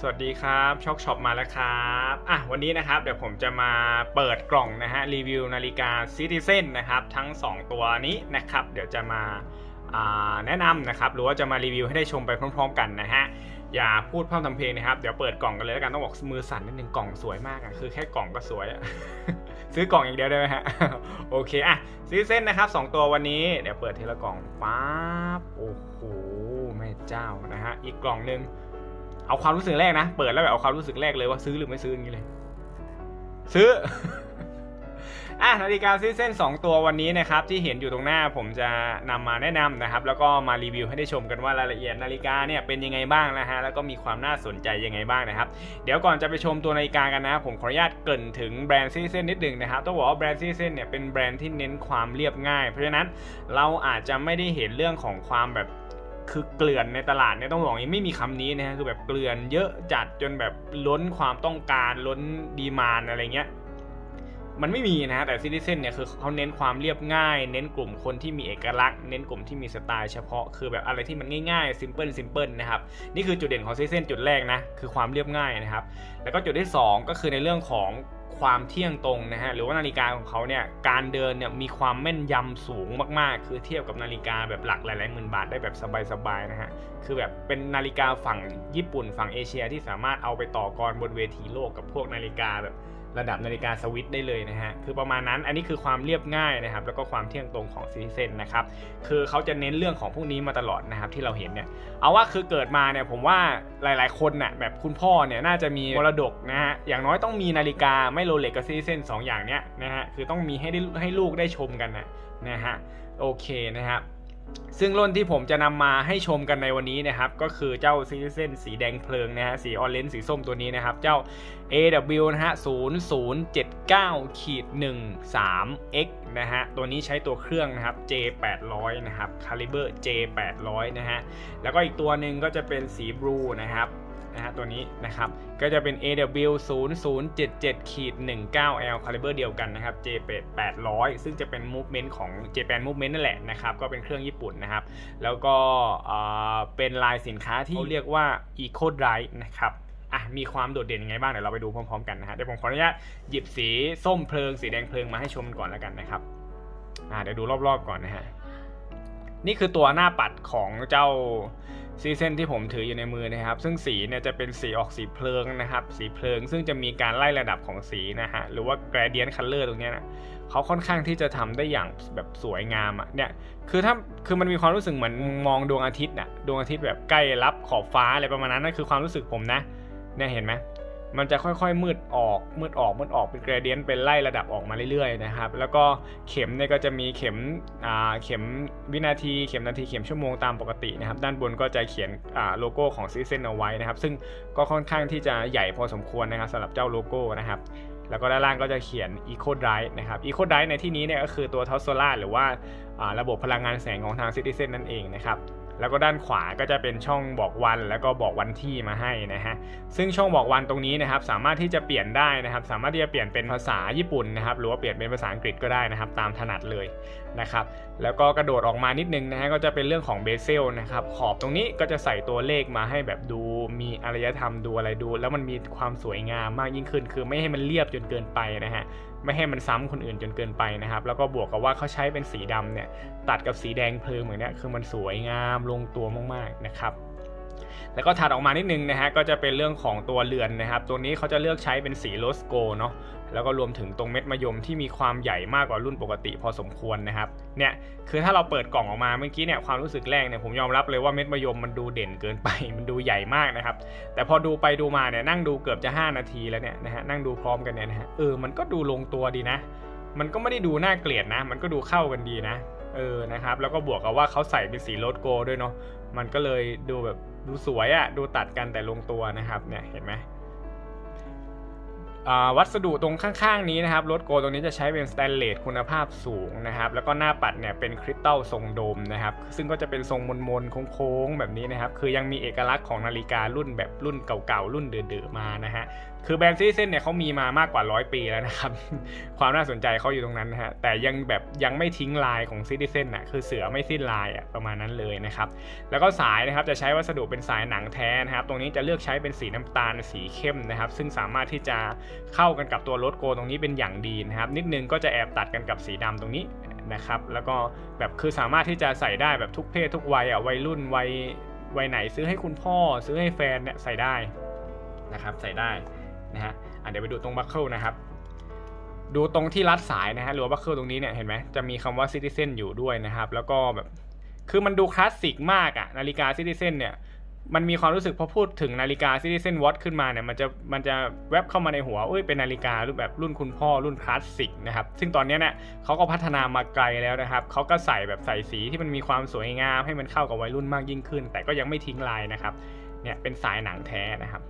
สวัสดีครับช็อกช็อปมาแล้วครับอะวันนี้นะครับเดี๋ยวผมจะมาเปิดกล่องนะฮะรีวิวนาฬิกา Citizen นะครับทั้ง 2 ตัวนี้นะครับ เดี๋ยวจะมาาแนะนำนะครับหรือว่าจะมารีวิวให้ได้ชมไปพร้อม ๆ กันนะฮะอย่าพูดพร่ำทำเพลงนะครับเดี๋ยวเปิดกล่องกันเลยแล้วกันต้องบอกมือสั่นนิดนึงกล่องสวยมากอะคือแค่กล่องก็สวยอะซื้อกล่องอย่างเดียวได้ไหมฮะโอเคอะซีเซนนะครับสองตัววันนี้เดี๋ยวเปิดทีละกล่องป๊าบโอ้โหแม่เจ้านะฮะอีกกล่องหนึ่ง เอาความรู้สึกแรกนะ เปิดแล้วแบบเอาความรู้สึกแรกเลยว่าซื้อหรือไม่ซื้ออย่างนี้เลย ซื้อ อะนาฬิกาซีเส้น2 ตัววันนี้นะครับ ที่เห็นอยู่ตรงหน้าผมจะนำมาแนะนำนะครับ แล้วก็มารีวิวให้ได้ชมกันว่ารายละเอียดนาฬิกาเนี่ยเป็นยังไงบ้างนะฮะแล้วก็มีความน่าสนใจยังไงบ้างนะครับ เดี๋ยวก่อนจะไปชมตัวนาฬิกากันนะ ผมขออนุญาตเกริ่นถึงแบรนด์ซีเส้นนิดหนึ่งนะครับต้องบอกว่าแบรนด์ซีเส้นเนี่ยเป็นแบรนด์ที่เน้นความเรียบง่าย เพราะฉะนั้นเราอาจจะไม่ได้เห็นเรื่องของความแบบ คือเกลื่อนในตลาดเนี่ยต้องบอกนี้ไม่มีคำนี้นะฮะคือแบบเกลื่อนเยอะจัดจนแบบล้นความต้องการล้นดีมานอะไรเงี้ยมันไม่มีนะฮะแต่ซิติเซนเนี่ยคือเขาเน้นความเรียบง่าย เน้นกลุ่มคนที่มีเอกลักษณ์ เน้นกลุ่มที่มีสไตล์เฉพาะคือแบบอะไรที่มันง่ายๆซิมเพิลซิมเพิลนะครับนี่คือจุดเด่นของซิติเซนจุดแรกนะคือความเรียบง่ายนะครับ แล้วก็จุดที่ 2 ก็คือในเรื่องของ ความเที่ยงตรงนะฮะหรือว่านาฬิกาของเขาเนี่ยการเดินเนี่ยมีความแม่นยำสูงมากๆ คือเทียบกับนาฬิกาแบบหลักหลายๆหมื่นบาทได้แบบสบายๆนะฮะคือแบบเป็นนาฬิกาฝั่งญี่ปุ่นฝั่งเอเชียที่สามารถเอาไปต่อกรบนเวทีโลกกับพวกนาฬิกาแบบ ระดับนาฬิกาสวิตได้เลยนะฮะคือประมาณนั้นอันนี้คือความเรียบง่ายนะครับแล้วก็ความเที่ยงตรงของซิติเซนนะครับคือเขาจะเน้นเรื่องของพวกนี้มาตลอดนะครับที่เราเห็นเนี่ยเอาว่าคือเกิดมาเนี่ยผมว่าหลาย ๆ คนน่ะแบบคุณพ่อเนี่ยน่าจะมีมรดกนะฮะอย่างน้อยต้องมีนาฬิกาไม่โรเล็กกับซีเซนสองอย่างเนี้ยนะฮะคือต้องมีให้ได้ให้ลูกได้ชมกันนะนะฮะโอเคนะครับ ซึ่งรุ่นที่ผมจะนำมาให้ชมกันในวันนี้นะครับ ก็คือเจ้าซีเซนสีแดงเพลิงนะฮะสีออเรนจ์สีส้มตัวนี้นะครับ เจ้า AW นะฮะ0079ขีด13 X นะฮะตัวนี้ใช้ตัวเครื่องนะครับ J 800 นะครับ Caliber J 800 นะฮะแล้วก็อีกตัวหนึ่งก็จะเป็นสีบลูนะครับ นะฮะตัวนี้นะครับ ก็จะเป็น AW 0077ขีด 19 L Caliber เดียวกันนะครับ J 800 ซึ่งจะเป็น movement ของ Japan movement นั่นแหละนะครับ ก็เป็นเครื่องญี่ปุ่นนะครับ แล้วก็เอ่อเป็นลายสินค้าที่เรียกว่า Eco Drive นะครับอะมีความโดดเด่นยังไงบ้างเดี๋ยวเราไปดูพร้อมๆกันนะฮะเดี๋ยวผมขออนุญาตหยิบสีส้มเพลิงสีแดงเพลิงมาให้ชมก่อนแล้วกันนะครับอ่าเดี๋ยวดูรอบๆก่อนนะฮะ นี่คือตัวหน้าปัดของเจ้าซีเซนที่ผมถืออยู่ในมือนะครับ ซึ่งสีเนี่ยจะเป็นสีออกสีเพลิงนะครับ สีเพลิงซึ่งจะมีการไล่ระดับของสีนะฮะ หรือว่า gradient color ตรงนี้นะเขาค่อนข้างที่จะทำได้อย่างแบบสวยงามอะเนี่ยคือถ้าคือมันมีความรู้สึกเหมือนมองดวงอาทิตย์น่ะดวงอาทิตย์แบบใกล้รับขอบฟ้าอะไรประมาณนั้นนั่นคือความรู้สึกผมนะเนี่ยเห็นไหม มันจะค่อยๆมืดออกมืดออกมืดออกเป็นเกรเดียนเป็นไล่ระดับออกมาเรื่อยๆนะครับ แล้วก็เข็มเนี่ยก็จะมีเข็มอ่าเข็มวินาที เข็มนาทีเข็มชั่วโมงตามปกตินะครับ ด้านบนก็จะเขียนอ่าโลโก้ของซีเซนเอาไว้นะครับ ซึ่งก็ค่อนข้างที่จะใหญ่พอสมควรนะครับสำหรับเจ้าโลโก้นะครับแล้วก็ด้านล่างก็จะเขียน Eco Drive นะครับ Eco Drive ในที่นี้เนี่ยก็คือตัว t e s l a หรือว่าอ่าระบบพลังงานแสงของทาง Citizen นั่นเองนะครับ แล้วก็ด้านขวาก็จะเป็นช่องบอกวันแล้วก็บอกวันที่มาให้นะฮะซึ่งช่องบอกวันตรงนี้นะครับสามารถที่จะเปลี่ยนได้นะครับ สามารถที่จะเปลี่ยนเป็นภาษาญี่ปุ่นนะครับหรือว่าเปลี่ยนเป็นภาษาอังกฤษก็ได้นะครับ ตามถนัดเลยนะครับแล้วก็กระโดดออกมานิดนึงนะฮะก็จะเป็นเรื่องของเบเซลนะครับขอบตรงนี้ก็จะใส่ตัวเลขมาให้แบบดูมีอารยธรรมดูอะไรดู แล้วมันมีความสวยงามมากยิ่งขึ้น คือไม่ให้มันเรียบจนเกินไปนะฮะ ไม่ให้มันซ้ำคนอื่นจนเกินไปนะครับ แล้วก็บวกกับว่าเขาใช้เป็นสีดำเนี่ยตัดกับสีแดงเพลิงเหมือนเนี้ยคือมันสวยงามลงตัวมากๆนะครับ แล้วก็ถัดออกมานิดนึงนะฮะก็จะเป็นเรื่องของตัวเรือนนะครับ ตัวนี้เขาจะเลือกใช้เป็นสีโรสโกเนาะแล้วก็รวมถึงตรงเม็ดมะยมที่มีความใหญ่มากกว่ารุ่นปกติพอสมควรนะครับเนี่ยคือถ้าเราเปิดกล่องออกมาเมื่อกี้เนี่ยความรู้สึกแรกเนี่ยผมยอมรับเลยว่าเม็ดมะยมมันดูเด่นเกินไป มันดูใหญ่มากนะครับ แต่พอดูไปดูมาเนี่ยนั่งดูเกือบจะ 5 นาทีแล้วเนี่ยนะฮะนั่งดูพร้อมกันเนี่ยนะฮะเออมันก็ดูลงตัวดีนะ มันก็ไม่ได้ดูน่าเกลียดนะ มันก็ดูเข้ากันดีนะเออนะครับแล้วก็บวกกับว่าเขาใส่เป็นสีโรสโกด้วยเนาะมันก็เลยดูแบบ ดูสวยอะ่ะดูตัดกันแต่ลงตัวนะครับเนี่ยเห็นไหมอ่าวัสดุตรงข้างๆนี้นะครับรถโกตรงนี้จะใช้เป็นสแตนเลสคุณภาพสูงนะครับ แล้วก็หน้าปัดเนี่ยเป็นคริสตัลทรงโดมนะครับ ซึ่งก็จะเป็นทรงมนๆโค้งๆแบบนี้นะครับ คือยังมีเอกลักษณ์ของนาฬิการุ่นแบบรุ่นเก่าๆรุ่นเดือๆมานะฮะ คือแบรนด์ซิติเซนเนี่ยเขามีมามากกว่าร้อยปีแล้วนะครับ ความน่าสนใจเขาอยู่ตรงนั้นนะฮะ แต่ยังแบบยังไม่ทิ้งลายของซิติเซนอะ คือเสือไม่สิ้นลายอะประมาณนั้นเลยนะครับ แล้วก็สายนะครับจะใช้วัสดุเป็นสายหนังแท้นะครับ ตรงนี้จะเลือกใช้เป็นสีน้ำตาลสีเข้มนะครับ ซึ่งสามารถที่จะเข้ากันกับตัวรถโกตรงนี้เป็นอย่างดีนะครับ นิดนึงก็จะแอบตัดกันกับสีดำตรงนี้นะครับ แล้วก็แบบคือสามารถที่จะใส่ได้แบบทุกเพศทุกวัยอะ วัยรุ่นวัยวัยไหนซื้อให้คุณพ่อซื้อให้แฟนเนี่ยใส่ได้นะครับ ใส่ได้ นะฮะเดี๋ยวไปดูตรงบัคเกิลนะครับ ดูตรงที่รัดสายนะฮะหรือว่าบัคเกิลตรงนี้เนี่ยเห็นไหมจะมีคำว่า Citizen อยู่ด้วยนะครับ แล้วก็แบบคือมันดูคลาสสิกมากอะนาฬิกา Citizen เนี่ยมันมีความรู้สึกพอพูดถึงนาฬิกา Citizen Watch ขึ้นมาเนี่ยมันจะมันจะแวบเข้ามาในหัวเอ้ยเป็นนาฬิการูปแบบรุ่นคุณพ่อรุ่นคลาสสิกนะครับซึ่งตอนนี้เนี่ยเขาก็พัฒนามาไกลแล้วนะครับเขาก็ใส่แบบใส่สีที่มันมีความสวยงามให้มันเข้ากับวัยรุ่นมากยิ่งขึ้น แต่ก็ยังไม่ทิ้งลายนะครับเนี่ยเป็นสายหนังแท้นะครับ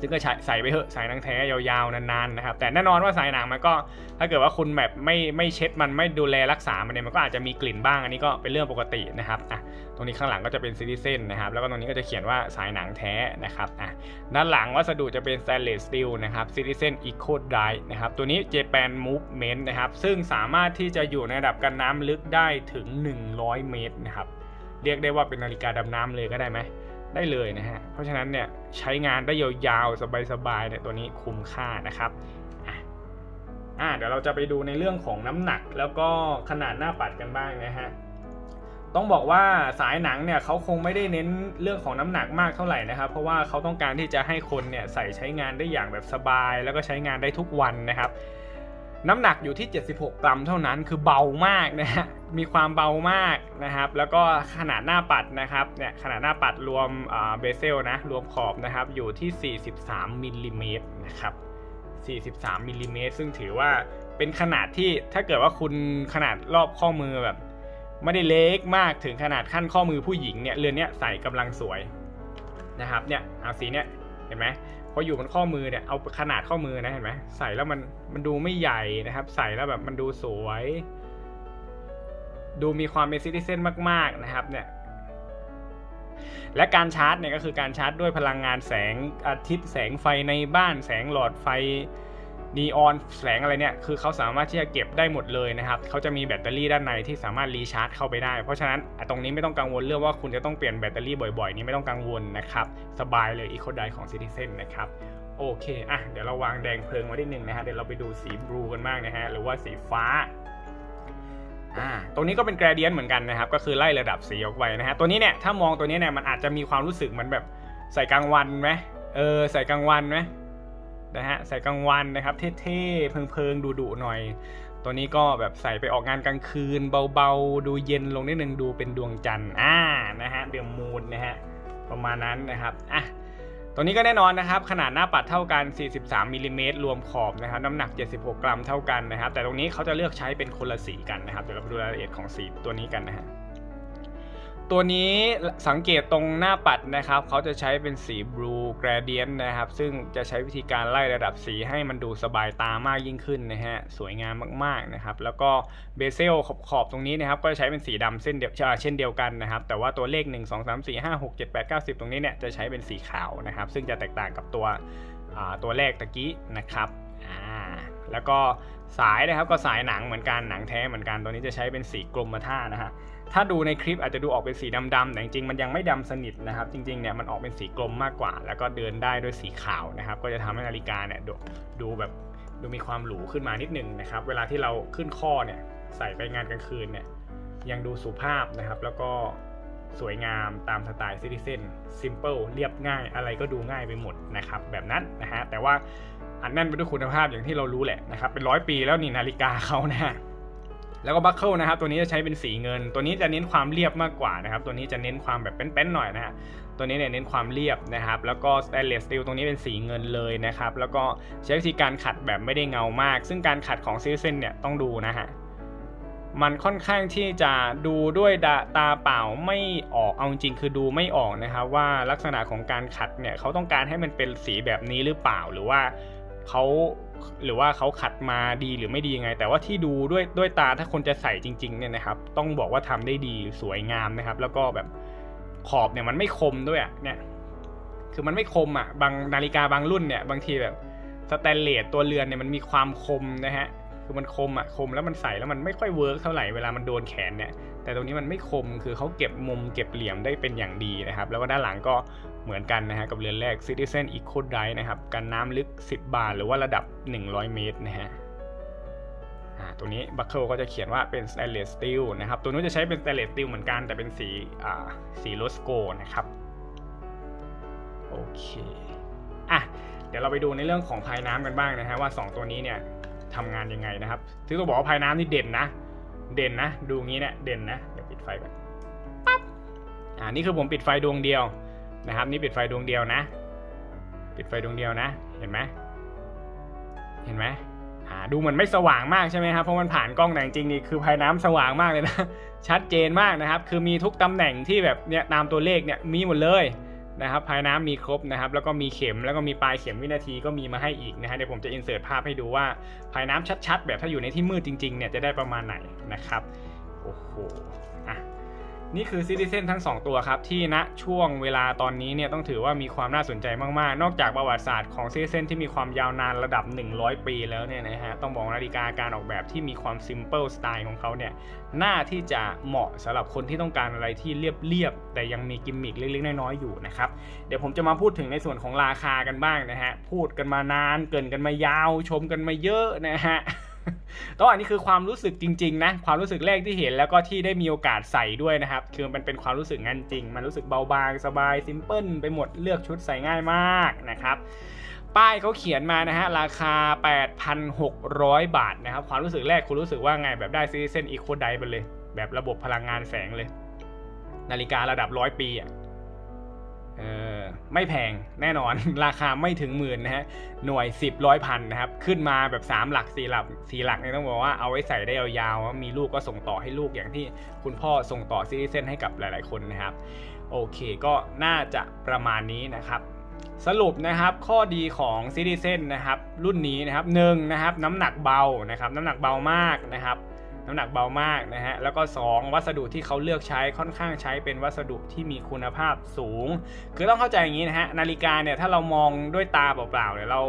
ซึ่งก็ใช้ใส่ไปเถอะสายหนังแท้ยาวๆนานๆนะครับแต่แน่นอนว่าสายหนังมันก็ถ้าเกิดว่าคุณแบบไม่ไม่เช็ดมันไม่ดูแลรักษามันเนี่ยมันก็อาจจะมีกลิ่นบ้างอันนี้ก็เป็นเรื่องปกตินะครับอะตรงนี้ข้างหลังก็จะเป็นซิติเซนนะครับแล้วก็ตรงนี้ก็จะเขียนว่าสายหนังแท้นะครับอะด้านหลังวัสดุจะเป็น stainless steel นะครับ Citizen Eco Dry นะครับตัวนี้ Japan Movement นะครับซึ่งสามารถที่จะอยู่ในระดับกันน้ำลึกได้ถึง 100 เมตรนะครับเรียกได้ว่าเป็นนาฬิกาดำน้ำเลยก็ได้ไหม ได้เลยนะฮะ เพราะฉะนั้นเนี่ยใช้งานได้ยาวๆ สบายๆเนี่ยตัวนี้คุ้มค่านะครับอะเดี๋ยวเราจะไปดูในเรื่องของน้ำหนักแล้วก็ขนาดหน้าปัดกันบ้างนะฮะต้องบอกว่าสายหนังเนี่ยเขาคงไม่ได้เน้นเรื่องของน้ำหนักมากเท่าไหร่นะครับ เพราะว่าเขาต้องการที่จะให้คนเนี่ยใส่ใช้งานได้อย่างแบบสบาย แล้วก็ใช้งานได้ทุกวันนะครับ น้ำหนักอยู่ที่ 76 กรัมเท่านั้นคือเบามากนะฮะมีความเบามากนะครับ แล้วก็ขนาดหน้าปัดนะครับเนี่ยขนาดหน้าปัดรวมเบเซลนะรวมขอบนะครับอยู่ที่ 43มิลลิเมตรนะครับ 43มิลลิเมตรซึ่งถือว่าเป็นขนาดที่ถ้าเกิดว่าคุณขนาดรอบข้อมือแบบ ไม่ได้เล็กมากถึงขนาดขั้นข้อมือผู้หญิงเนี่ยเรือนเนี้ยใส่กำลังสวยนะครับเนี่ยเอาสีเนี้ยเห็นไหม พออยู่บนข้อมือเนี่ยเอาขนาดข้อมือนะเห็นไหมใส่แล้วมันมันดูไม่ใหญ่นะครับ ใส่แล้วแบบมันดูสวย ดูมีความเป็นซิติเซนมาก ๆนะครับเนี่ยและการชาร์จเนี่ยก็คือการชาร์จด้วยพลังงานแสงอาทิตย์แสงไฟในบ้านแสงหลอดไฟ นีออนแสงอะไรเนี่ยคือเขาสามารถที่จะเก็บได้หมดเลยนะครับเขาจะมีแบตเตอรี่ด้านในที่สามารถรีชาร์จเข้าไปได้ เพราะฉะนั้นตรงนี้ไม่ต้องกังวลเรื่องว่าคุณจะต้องเปลี่ยนแบตเตอรี่บ่อยๆ นี้ไม่ต้องกังวลนะครับสบายเลย Eco Dye ของ Citizen นะครับโอเคอะเดี๋ยวเราวางแดงเพลิงไว้นิดนึงนะฮะเดี๋ยวเราไปดูสีบลูกันบ้างนะฮะหรือว่าสีฟ้าอ่าตรงนี้ก็เป็น gradient เหมือนกันนะครับ ก็คือไล่ระดับสีออกไปนะฮะ ตัวนี้เนี่ยถ้ามองตัวนี้เนี่ยมันอาจจะมีความรู้สึกเหมือนแบบใส่กลางวันไหมเออใส่กลางวันไหม นะฮะใส่กลางวันนะครับเท่ๆเพิงๆดุๆหน่อย ตัวนี้ก็แบบใส่ไปออกงานกลางคืนเบาๆ ดูเย็นลงนิดนึงดูเป็นดวงจันทร์อ่านะฮะเดือมมูนนะฮะประมาณนั้นนะครับอะตัวนี้ก็แน่นอนนะครับ ขนาดหน้าปัดเท่ากัน 43มิลลิเมตรรวมขอบนะครับ น้ำหนัก 76 กรัมเท่ากันนะครับ แต่ตรงนี้เขาจะเลือกใช้เป็นคนละสีกันนะครับ เดี๋ยวเราไปดูรายละเอียดของสีตัวนี้กันนะฮะ ตัวนี้สังเกตตรงหน้าปัดนะครับ เขาจะใช้เป็นสี blue gradient นะครับ ซึ่งจะใช้วิธีการไล่ระดับสีให้มันดูสบายตามากยิ่งขึ้นนะฮะ สวยงามมากๆนะครับ แล้วก็เบเซลขอบๆตรงนี้นะครับ ก็จะใช้เป็นสีดำเส้นเดียวเช่นเดียวกันนะครับ แต่ว่าตัวเลข 1 2 3 4 5 6 7 8 9 10 ตรงนี้เนี่ยจะใช้เป็นสีขาวนะครับ ซึ่งจะแตกต่างกับตัวตัวแรกตะกี้นะครับแล้วก็สายนะครับก็สายหนังเหมือนกันหนังแท้เหมือนกันตัวนี้จะใช้เป็นสีกรมท่านะฮะ ถ้าดูในคลิปอาจจะดูออกเป็นสีดำๆแต่จริงๆมันยังไม่ดำสนิทนะครับ จริงๆเนี่ยมันออกเป็นสีกลมมากกว่า แล้วก็เดินได้ด้วยสีขาวนะครับ ก็จะทำให้นาฬิกาเนี่ยดูดูแบบดูมีความหรูขึ้นมานิดนึงนะครับ เวลาที่เราขึ้นข้อเนี่ยใส่ไปงานกลางคืนเนี่ยยังดูสุภาพนะครับ แล้วก็สวยงามตามสไตล์ซิติเซนซิมเปิลเรียบง่ายอะไรก็ดูง่ายไปหมดนะครับ แบบนั้นนะฮะแต่ว่าอันแน่นไปด้วยคุณภาพอย่างที่เรารู้แหละนะครับ เป็นร้อยปีแล้วนี่นาฬิกาเขานะ แล้วก็บัคเกิลนะครับตัวนี้จะใช้เป็นสีเงิน ตัวนี้จะเน้นความเรียบมากกว่านะครับตัวนี้จะเน้นความแบบเป็นๆหน่อยนะฮะตัวนี้เนี่ยเน้นความเรียบนะครับ แล้วก็สแตนเลสสตีลตรงนี้เป็นสีเงินเลยนะครับ แล้วก็ใช้วิธีการขัดแบบไม่ได้เงามาก ซึ่งการขัดของซิลเซนเนี่ยต้องดูนะฮะมันค่อนข้างที่จะดูด้วยตาเปล่าไม่ออก เอาจริงคือดูไม่ออกนะครับว่าลักษณะของการขัดเนี่ยเขาต้องการให้มันเป็นสีแบบนี้หรือเปล่าหรือว่าเขา หรือว่าเขาขัดมาดีหรือไม่ดียังไง แต่ว่าที่ดูด้วยด้วยตาถ้าคนจะใส่จริงๆเนี่ยนะครับ ต้องบอกว่าทำได้ดีสวยงามนะครับ แล้วก็แบบขอบเนี่ยมันไม่คมด้วยอะเนี่ยคือมันไม่คมอะบางนาฬิกาบางรุ่นเนี่ย บางทีแบบสแตนเลสตัวเรือนเนี่ยมันมีความคมนะฮะคือมันคมอะคมแล้วมันใส่แล้วมันไม่ค่อยเวิร์กเท่าไหร่เวลามันโดนแขนเนี่ยแต่ตรงนี้มันไม่คมคือเขาเก็บมุมเก็บเหลี่ยมได้เป็นอย่างดีนะครับ แล้วก็ด้านหลังก็ เหมือนกันนะฮะกับเรือนแรก Citizen Eco Drive นะครับกันน้ำลึก 10 บาท หรือว่าระดับ 100 เมตรนะฮะตัวนี้บัคเกิลก็จะเขียนว่าเป็น stainless steel นะครับ ตัวนู้นจะใช้เป็น stainless steel เหมือนกัน แต่เป็นสีอ่าสีโรสโกนะครับ โอเคอะเดี๋ยวเราไปดูในเรื่องของภายน้ำกันบ้างนะฮะว่า 2 ตัวนี้เนี่ยทำงานยังไงนะครับ ซึ่งต้องบอกว่าภายน้ำนี่เด่นนะ เด่นนะ ดูงี้เนี่ยเด่นนะ เดี๋ยวปิดไฟก่อนปั๊บอ่านี่คือผมปิดไฟดวงเดียว นะครับนี่ปิดไฟดวงเดียวนะ ปิดไฟดวงเดียวนะ เห็นไหมเห็นไหมอ่าดูเหมือนไม่สว่างมากใช่ไหมครับเพราะมันผ่านกล้องแต่จริงนี่คือภายน้ำสว่างมากเลยนะชัดเจนมากนะครับ คือมีทุกตำแหน่งที่แบบเนี่ยตามตัวเลขเนี่ยมีหมดเลยนะครับภายน้ำมีครบนะครับ แล้วก็มีเข็มแล้วก็มีปลายเข็มวินาทีก็มีมาให้อีกนะฮะเดี๋ยวผมจะอินเสิร์ตภาพให้ดูว่าภายน้ำชัดๆ แบบถ้าอยู่ในที่มืดจริงๆเนี่ยจะได้ประมาณไหนนะครับโอ้โห นี่คือซิติเซนทั้ง 2 ตัวครับ ที่ณช่วงเวลาตอนนี้เนี่ยต้องถือว่ามีความน่าสนใจมาก ๆ นอกจากประวัติศาสตร์ของซิติเซนที่มีความยาวนานระดับ 100 ปีแล้วเนี่ยนะฮะต้องบอกนาฬิกาการออกแบบที่มีความซิมเ l ิลสไตล์ของเขาเนี่ยน่าที่จะเหมาะสำหรับคนที่ต้องการอะไรที่เรียบ ๆ แต่ยังมีกิมมิคเล็ก ๆ น้อย ๆ อยู่นะครับ เดี๋ยวผมจะมาพูดถึงในส่วนของราคากันบ้างนะฮะพูดกันมานานเกินกันมายาวชมกันมาเยอะนะฮะ ต้องอันนี้คือความรู้สึกจริงๆนะความรู้สึกแรกที่เห็นแล้วก็ที่ได้มีโอกาสใส่ด้วยนะครับ คือมันเป็นความรู้สึกงั้นจริง มันรู้สึกเบาบางสบายซิมเพิลไปหมดเลือกชุดใส่ง่ายมากนะครับป้ายเขาเขียนมานะฮะราคา 8,600 บาทนะครับความรู้สึกแรกคุณรู้สึกว่าไงแบบได้ซีเซนอีโคไดไปเลย แบบระบบพลังงานแสงเลย นาฬิการะดับร้อยปีอะ เออไม่แพงแน่นอน ราคาไม่ถึงหมื่นนะฮะหน่วย 10ร้อยพันนะครับ ขึ้นมาแบบ 3 หลัก4หลัก4หลักเนี่ยต้องบอกว่าเอาไว้ใส่ได้ยาวๆมีลูกก็ส่งต่อให้ลูกอย่างที่คุณพ่อส่งต่อซิติเซนให้กับหลายๆคนนะครับ โอเคก็น่าจะประมาณนี้นะครับสรุปนะครับข้อดีของ Citizen นะครับรุ่นนี้นะครับหนึ่งนะครับน้ำหนักเบานะครับน้ำหนักเบามากนะครับ น้ำหนักเบามากนะฮะ แล้วก็ 2 วัสดุที่เขาเลือกใช้ค่อนข้างใช้เป็นวัสดุที่มีคุณภาพสูง คือต้องเข้าใจอย่างนี้นะฮะ นาฬิกาเนี่ยถ้าเรามองด้วยตาเปล่าๆเนี่ยเรา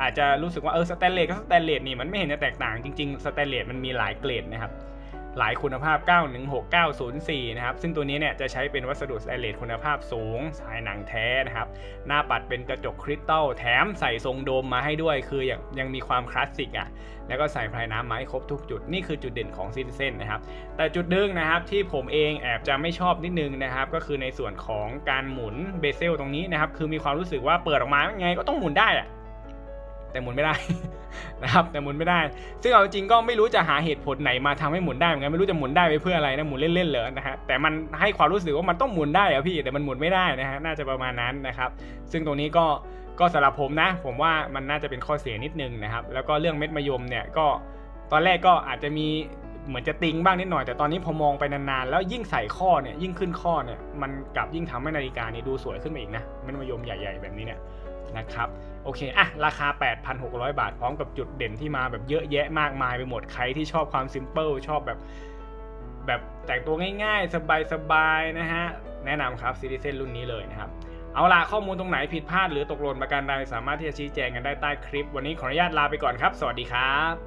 อาจจะรู้สึกว่าเออสแตนเลสก็สแตนเลสนี่มันไม่เห็นจะแตกต่างจริงๆสแตนเลสมันมีหลายเกรดนะครับ หลายคุณภาพ 916 904 นะครับ ซึ่งตัวนี้เนี่ยจะใช้เป็นวัสดุสแตนเลสคุณภาพสูง สายหนังแท้นะครับ หน้าปัดเป็นกระจกคริสตัล แถมใส่ทรงโดมมาให้ด้วย คือยังยังมีความคลาสสิกอะ แล้วก็ใส่พายน้ำมาให้ครบทุกจุด นี่คือจุดเด่นของ Citizen นะครับ แต่จุดหนึ่งนะครับที่ผมเองแอบจะไม่ชอบนิดนึงนะครับ ก็คือในส่วนของการหมุนเบเซลตรงนี้นะครับ คือมีความรู้สึกว่าเปิดออกมายังไงก็ต้องหมุนได้อะ แต่หมุนไม่ได้นะครับแต่หมุนไม่ได้ ซึ่งเอาจริงก็ไม่รู้จะหาเหตุผลไหนมาทำให้หมุนได้เหมือนกันไม่รู้จะหมุนได้ไปเพื่ออะไรนะหมุนเล่นๆเหรอนะฮะแต่มันให้ความรู้สึกว่ามันต้องหมุนได้อะพี่แต่มันหมุนไม่ได้นะฮะน่าจะประมาณนั้นนะครับ ซึ่งตรงนี้ก็ก็สำหรับผมนะ ผมว่ามันน่าจะเป็นข้อเสียนิดนึงนะครับ แล้วก็เรื่องเม็ดมะยมเนี่ยก็ตอนแรกก็อาจจะมีเหมือนจะติงบ้างนิดหน่อยแต่ตอนนี้พอมองไปนานๆแล้วยิ่งใส่ข้อเนี่ยยิ่งขึ้นข้อเนี่ยมันกลับยิ่งทำให้นาฬิกานี่ดูสวยขึ้นมาอีกนะเม็ดมะยมใหญ่ ๆ แบบนี้เนี่ยนะครับ โอเคอะราคา 8,600 บาท พร้อมกับจุดเด่นที่มาแบบเยอะแยะมากมายไปหมดใครที่ชอบความซิมเพิลชอบแบบแบบแต่งตัวง่ายๆ สบายๆ นะฮะ แนะนำครับซีรีส์รุ่นนี้เลยนะครับ เอาล่ะข้อมูลตรงไหนผิดพลาดหรือตกหล่นประการใดสามารถที่จะชี้แจงกันได้ใต้คลิป วันนี้ขออนุญาตลาไปก่อนครับ สวัสดีครับ